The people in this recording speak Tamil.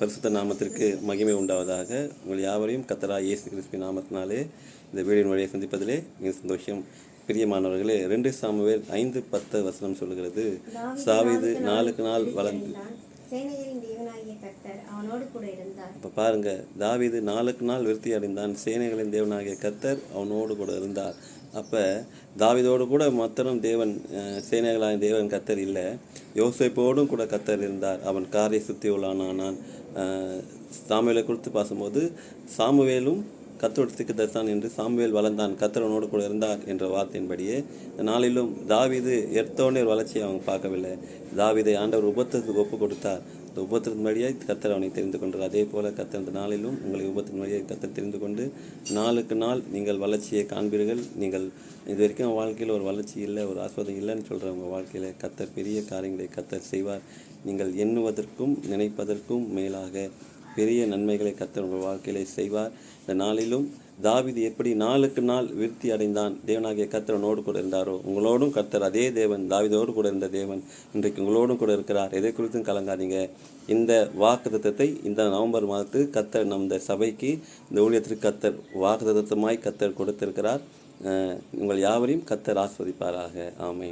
பரிசுத்த நாமத்திற்கு மகிமை உண்டாவதாக. உங்கள் யாவரையும் கத்தரா இயேசு கிறிஸ்து நாமத்தினாலே இந்த வீடியோன் வழியை சந்திப்பதிலே மிக சந்தோஷம். பிரியமானவர்களே ரெண்டு சாமுவேல் ஐந்து பத்து வசனம் சொல்லுகிறது. சாவிது நாளுக்கு நாள் வளர்ந்து சேனைகளின் தேவனாகிய கர்த்தர் அவனோடு கூட இருந்தார். இப்போ பாருங்க தாவிது நாளுக்கு நாள் விருத்தி அடைந்தான். சேனைகளின் தேவனாகிய கத்தர் அவனோடு கூட இருந்தார். அப்போ தாவிதோடு கூட மத்தனும் தேவன் அஹ், தேவன் கத்தர் இல்லை. யோசிப்போடும் கூட கத்தர் இருந்தார். அவன் காரிய சுத்தி உள்ளானான் சாமுவேலை குறித்து பார்க்கும்போது சாமுவேலும் கத்தோடத்துக்கு தரிசான் என்று சாமுவேல் வளர்ந்தான். கத்தரவனோடு கூட இருந்தார் என்ற வார்த்தையின்படியே நாளிலும் தாவீது எடுத்தோடனே ஒரு வளர்ச்சியை அவங்க பார்க்கவில்லை. தாவிதை ஆண்டவர் உபத்திரத்துக்கு ஒப்பு கொடுத்தார். இந்த உபத்திரத்தின் வழியாய் கத்தர் அவனை தெரிந்து கொண்டார். அதே போல கத்தர் இந்த நாளிலும் உங்களை உபத்தின் வழியாய் கத்தர் தெரிந்து கொண்டு நாளுக்கு நாள் நீங்கள் வளர்ச்சியை காண்பீர்கள். நீங்கள் இது வரைக்கும் வாழ்க்கையில் ஒரு வளர்ச்சி இல்லை ஒரு ஆஸ்வாதம் இல்லைன்னு சொல்கிற உங்கள் வாழ்க்கையில் கத்தர் பெரிய காரியங்களை கத்தர் செய்வார். நீங்கள் எண்ணுவதற்கும் நினைப்பதற்கும் மேலாக பெரிய நன்மைகளை கத்தர் உங்கள் வாழ்க்கையிலே செய்வார். இந்த நாளிலும் தாவிது எப்படி நாளுக்கு நாள் விருத்தி அடைந்தான் தேவனாகிய கத்தரனோடு கூட இருந்தாரோ உங்களோடும் கத்தர் அதே தேவன் தாவிதோடு கூட இருந்த தேவன் இன்றைக்கு உங்களோடும் கூட இருக்கிறார். எதை குறித்தும் கலங்காதீங்க. இந்த வாக்குத்தத்தை இந்த நவம்பர் மாதத்து கத்தர் நம் இந்த சபைக்கு இந்த ஊழியத்திற்கு கத்தர் வாக்குத்தத்தமாய் கத்தர் கொடுத்திருக்கிறார். உங்கள் யாவரையும் கத்தர் ஆஸ்வதிப்பாராக. ஆமை